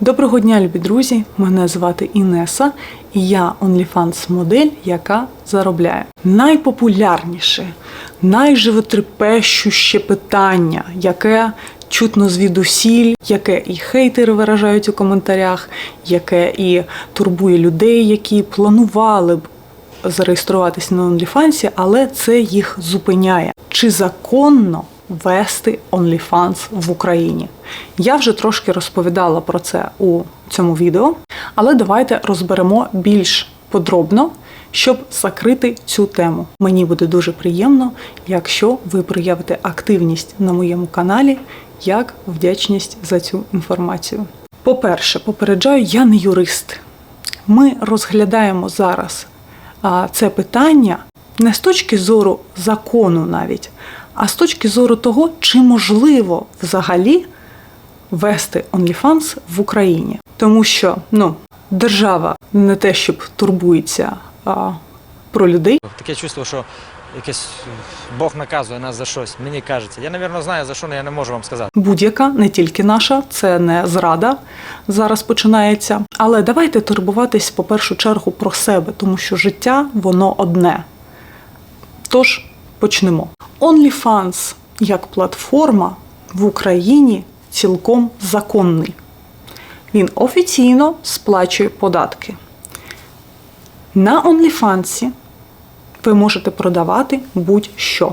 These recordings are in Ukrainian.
Доброго дня, любі друзі! Мене звати Інеса, і я OnlyFans модель, яка заробляє. Найпопулярніше, найживотрепещуще питання, яке чутно звідусіль, яке і хейтери виражають у коментарях, яке і турбує людей, які планували б зареєструватися на OnlyFans, але це їх зупиняє. Чи законно вести OnlyFans в Україні? Я вже трошки розповідала про це у цьому відео, але давайте розберемо більш подробно, щоб закрити цю тему. Мені буде дуже приємно, якщо ви проявите активність на моєму каналі як вдячність за цю інформацію. По-перше, попереджаю, я не юрист. Ми розглядаємо зараз це питання не з точки зору закону навіть, а з точки зору того, чи можливо взагалі вести OnlyFans в Україні. Тому що ну, держава не те, щоб турбується а, про людей, Таке чувство, що якесь Бог наказує нас за щось. Мені кажеться. Я, напевно, знаю за що, але я не можу вам сказати. будь-яка, не тільки наша, це не зрада зараз починається. Але давайте турбуватись по першу чергу про себе, тому що життя воно одне. Тож почнемо. OnlyFans як платформа в Україні цілком законний. Він офіційно сплачує податки. На OnlyFans ви можете продавати будь-що.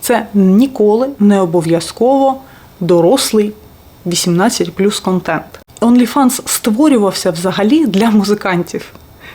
Це ніколи не обов'язково дорослий 18 плюс контент. OnlyFans створювався взагалі для музикантів.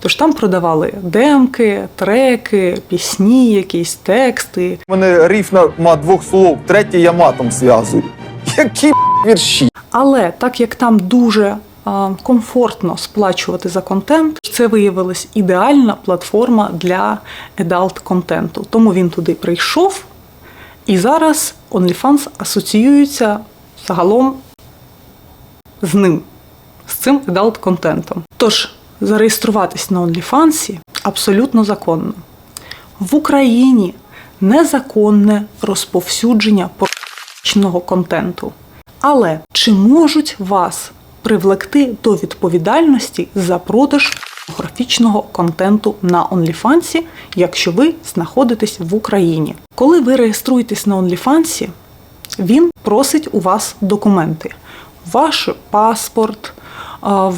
Тож там продавали демки, треки, пісні, якісь тексти. У мене рифма двох слов, третє я матом зв'язую. Які вірші? Але так як там дуже а, комфортно сплачувати за контент, це виявилась ідеальна платформа для adult контенту. Тому він туди прийшов, і зараз OnlyFans асоціюється загалом з ним, з цим adult контентом. Тож зареєструватись на OnlyFans абсолютно законно. В Україні незаконне розповсюдження порнографічного контенту. Але чи можуть вас привлекти до відповідальності за продаж порнографічного контенту на OnlyFans, якщо ви знаходитесь в Україні? Коли ви реєструєтесь на OnlyFans, він просить у вас документи: ваш паспорт,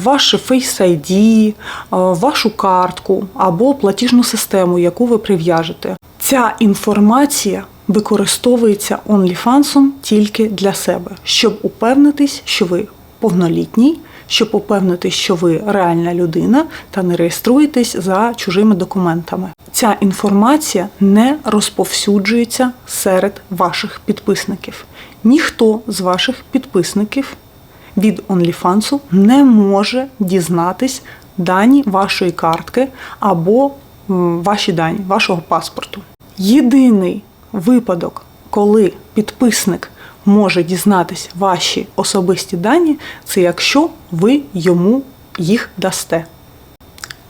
ваше Face ID, вашу картку або платіжну систему, яку ви прив'яжете. Ця інформація використовується OnlyFans тільки для себе, щоб упевнитись, що ви повнолітній, щоб упевнитись, що ви реальна людина та не реєструєтесь за чужими документами. Ця інформація не розповсюджується серед ваших підписників. Ніхто з ваших підписників від OnlyFans не може дізнатись дані вашої картки або ваші дані, вашого паспорту. Єдиний випадок, коли підписник може дізнатись ваші особисті дані, це якщо ви йому їх дасте.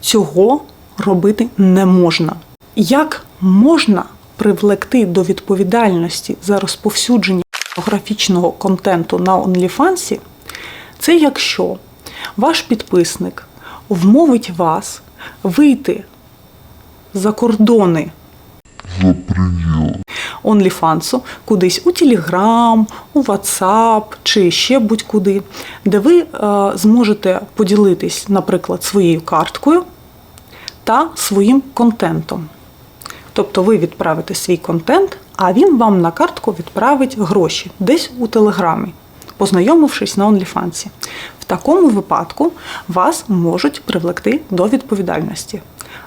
Цього робити не можна. Як можна привлекти до відповідальності за розповсюдження порнографічного контенту на OnlyFans, це якщо ваш підписник вмовить вас вийти за кордони OnlyFans, кудись у Telegram, у WhatsApp чи ще будь-куди, де ви е, зможете поділитись, наприклад, своєю карткою та своїм контентом. Тобто ви відправите свій контент, а він вам на картку відправить гроші десь у Телеграмі, познайомившись на OnlyFans. В такому випадку вас можуть привлекти до відповідальності.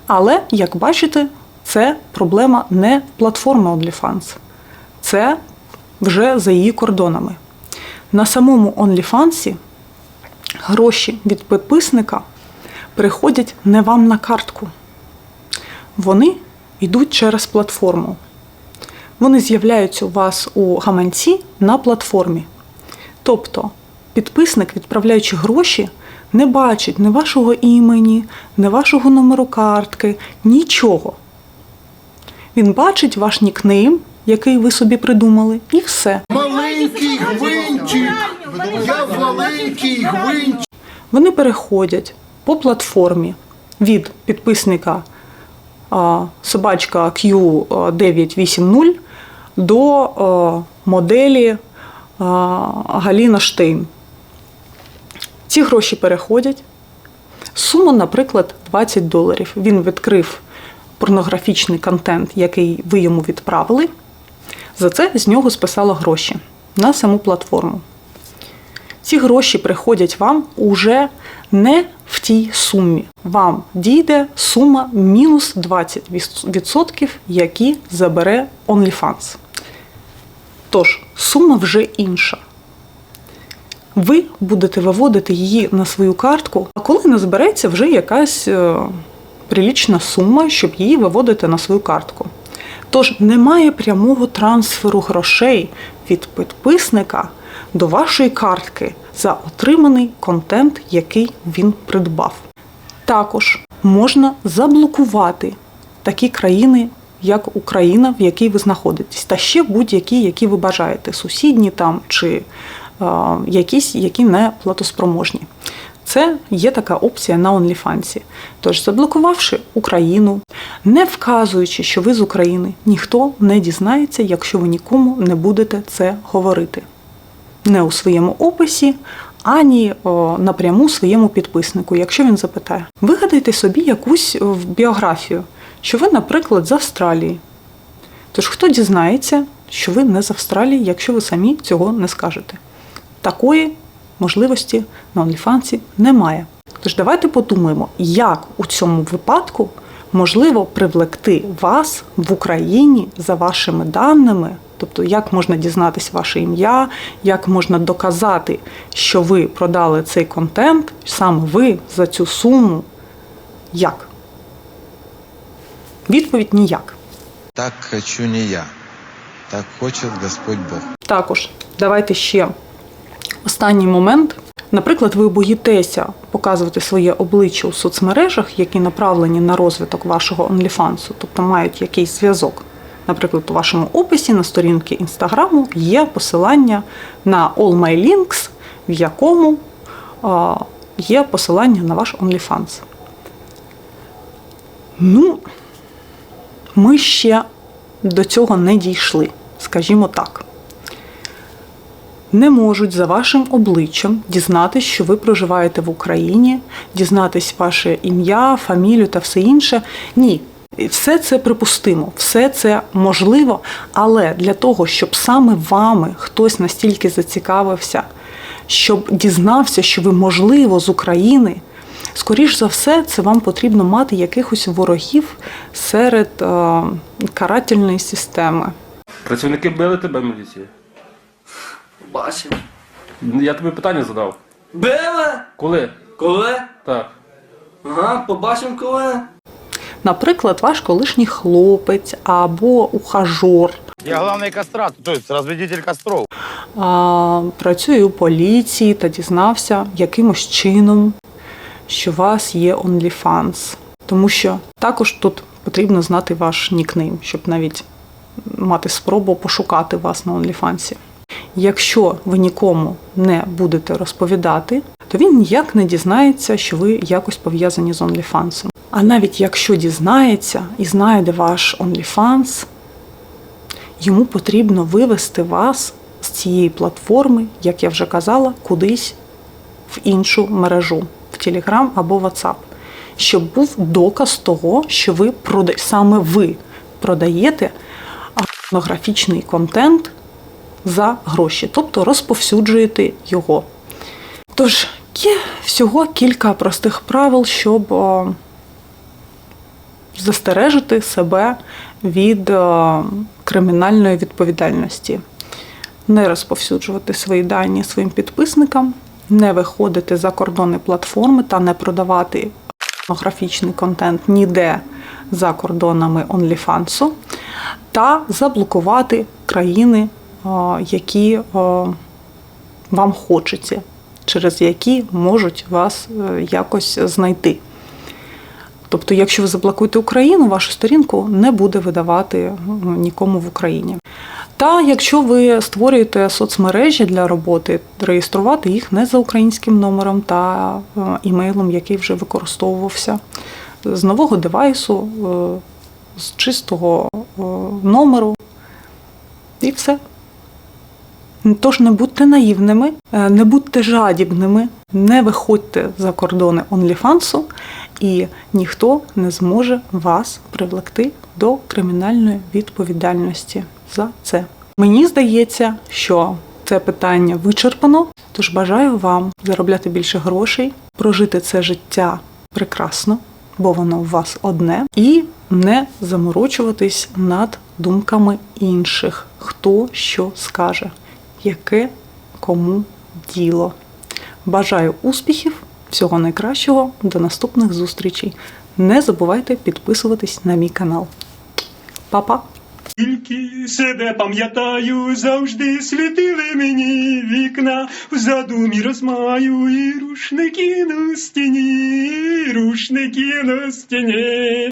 Але, як бачите, це проблема не платформи OnlyFans, це вже за її кордонами. На самому OnlyFans гроші від підписника приходять не вам на картку. Вони йдуть через платформу. Вони з'являються у вас у гаманці на платформі. Тобто підписник, відправляючи гроші, не бачить ні вашого імені, ні вашого номеру картки, нічого. Він бачить ваш нікнейм, який ви собі придумали, і все. Маленький гвинтик. Я маленький гвинтик. Вони переходять по платформі від підписника собачка Q980 до моделі Галіна Штейн. Ці гроші переходять. Сума, наприклад, 20 доларів. Він відкрив порнографічний контент, який ви йому відправили. За це з нього списало гроші на саму платформу. Ці гроші приходять вам уже не в тій сумі. Вам дійде сума мінус 20%, які забере OnlyFans. Тож, сума вже інша. Ви будете виводити її на свою картку, а коли не збереться вже якась е, прилічна сума, щоб її виводити на свою картку. Тож немає прямого трансферу грошей від підписника до вашої картки за отриманий контент, який він придбав. Також можна заблокувати такі країни, як Україна, в якій ви знаходитесь, та ще будь-які, які ви бажаєте, сусідні там чи е, якісь, які не платоспроможні. Це є така опція на OnlyFans. Тож, заблокувавши Україну, не вказуючи, що ви з України, ніхто не дізнається, якщо ви нікому не будете це говорити. Не у своєму описі, ані о, напряму своєму підписнику, якщо він запитає. Вигадайте собі якусь о, біографію, що ви, наприклад, з Австралії. Тож хто дізнається, що ви не з Австралії, якщо ви самі цього не скажете? Такої можливості на OnlyFans немає. Тож давайте подумаємо, як у цьому випадку можливо привлекти вас в Україні за вашими даними, тобто як можна дізнатись ваше ім'я, як можна доказати, що ви продали цей контент, саме ви за цю суму. Як? Відповідь ніяк. Так хочу не я, так хочет Господь Бог. Також давайте ще останній момент. Наприклад, ви боїтеся показувати своє обличчя у соцмережах, які направлені на розвиток вашого OnlyFans, тобто мають якийсь зв'язок. Наприклад, у вашому описі на сторінки інстаграму є посилання на All My Links, в якому є посилання на ваш OnlyFans. Ну, ми ще до цього не дійшли, скажімо так не можуть за вашим обличчям дізнатись, що ви проживаєте в Україні, дізнатись ваше ім'я, фамілію та все інше. Ні. Все це припустимо, все це можливо, але для того, щоб саме вами хтось настільки зацікавився, щоб дізнався, що ви, можливо, з України, скоріш за все, це вам потрібно мати якихось ворогів серед е, карательної системи. Працівники били тебе міліції? Бачив. Я тобі питання задав. Били? Коли? Коли? Так. Ага, побачимо коли. Наприклад, ваш колишній хлопець або ухажор Я главный кастратор, то есть разведитель костров. а, працює у поліції та дізнався якимось чином, що у вас є OnlyFans. Тому що також тут потрібно знати ваш нікнейм, щоб навіть мати спробу пошукати вас на OnlyFans. Якщо ви нікому не будете розповідати, то він ніяк не дізнається, що ви якось пов'язані з OnlyFans. А навіть якщо дізнається і знайде ваш OnlyFans, йому потрібно вивести вас з цієї платформи, як я вже казала, кудись в іншу мережу, Telegram або WhatsApp, щоб був доказ того, що ви прода... саме ви продаєте порнографічний контент за гроші, тобто розповсюджуєте його. Тож є всього кілька простих правил, щоб о, застережити себе від е, кримінальної відповідальності, не розповсюджувати свої дані своїм підписникам, не виходити за кордони платформи та не продавати порнографічний контент ніде за кордонами OnlyFans, та заблокувати країни, е, які е, вам хочеться, через які можуть вас е, якось знайти. Тобто, якщо ви заблокуєте Україну, вашу сторінку не буде видавати ну, нікому в Україні. Та якщо ви створюєте соцмережі для роботи, реєструвати їх не за українським номером та е, імейлом, який вже використовувався, з нового девайсу, е, з чистого е, номеру, і все. Тож не будьте наївними, не будьте жадібними, не виходьте за кордони OnlyFans, і ніхто не зможе вас привлекти до кримінальної відповідальності за це. Мені здається, що це питання вичерпано, тож бажаю вам заробляти більше грошей, прожити це життя прекрасно, бо воно у вас одне, і не заморочуватись над думками інших, хто що скаже, яке кому діло. Бажаю успіхів, всього найкращого, до наступних зустрічей. Не забувайте підписуватись на мій канал. Па-па! Тільки себе пам'ятаю, завжди світили мені вікна, в задумі розмаю і рушники на стіні, рушники на стіні.